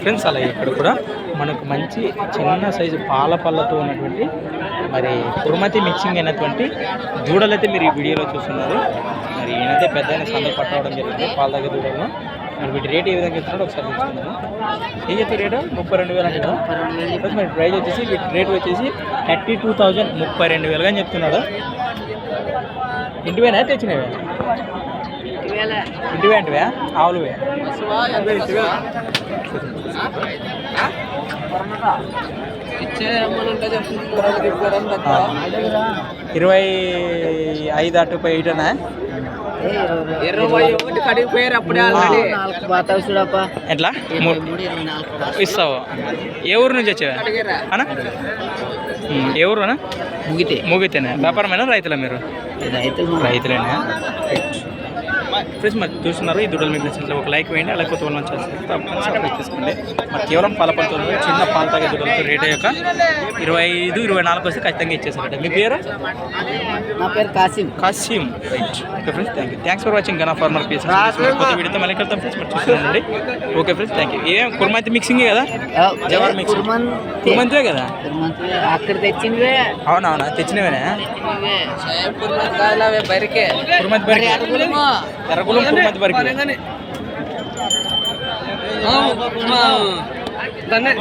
Friends అలాగే ఇక్కడ కూడా మనకు మంచి చిన్న సైజు పాల పళ్ళతో ఉన్నటువంటి మరి కురుమతి మిక్సింగ్ అయినటువంటి దూడలైతే మీరు ఈ వీడియోలో చూస్తున్నారు. మరి ఈయనైతే పెద్ద సంద పట్టవడం జరిగింది పాల దగ్గర దూడల్లో మరి వీటి రేట్ ఏ విధంగా ఇస్తున్నాడో ఒకసారి తెలుసుకుందాము. ఏం చెప్తారు రేటు? ముప్పై రెండు వేలు అంటే కదా ఫ్రెండ్స్ మరి ప్రైస్ వచ్చేసి వీటి రేట్ వచ్చేసి థర్టీ టూ థౌజండ్ ముప్పై రెండు వేలుగా అని చెప్తున్నాడు. ఇంటివేనా? తెచ్చినవే? ఇంటివే అంటివే? ఆవులువే ఇరవై ఐదు అటు పోయి ఇటనా ఇరవై ఒకటి కడిగి పోయారు అప్పుడే already. నాలుగు బాతావు చూడప్ప ఎట్లా ఇస్తావు. ఏ ఊరు నుంచి వచ్చావా? అనా ఏ ఊరు ముగితే. మూగితేనే. వ్యాపారమేనా రైతులా మీరు? రైతులు. రైతులేనా? ఫ్రెండ్స్ మరి చూస్తున్నారు ఈ దుడ్డలు మీకు నచ్చినట్లు ఒక లైక్ వేయండి అలాగే కొత్త వాళ్ళు తప్పకుండా సబ్స్క్రైబ్ చేసుకోండి. మరి కేవలం పాల చిన్న పాల తాగే దుడ్డలతో రేట్ యొక్క ఇరవై ఐదు ఇరవై నాలుగు వస్తే ఖచ్చితంగా ఇచ్చేసారట మీ పేరు? నా పేరు Kasim. Kasim. Right okay friends thank you thanks for watching Gana farmer piece కొత్త వీడియోతో మళ్ళీ కలుద్దాం ఫ్రెండ్స్ మరి చూస్తుండండి ఓకే ఫ్రెండ్స్ థ్యాంక్ యూ ఏం కుర్మాతి మిక్సింగ్ కదా? జవర్ మిక్స్ కుర్మంతే కదా? అక్కడ తెచ్చిందివే అవునవునా తెచ్చినవేనా? బరికే. కుర్మతి బరికి. ఎర్రగులం కుర్మతి బరికి దాన్ని.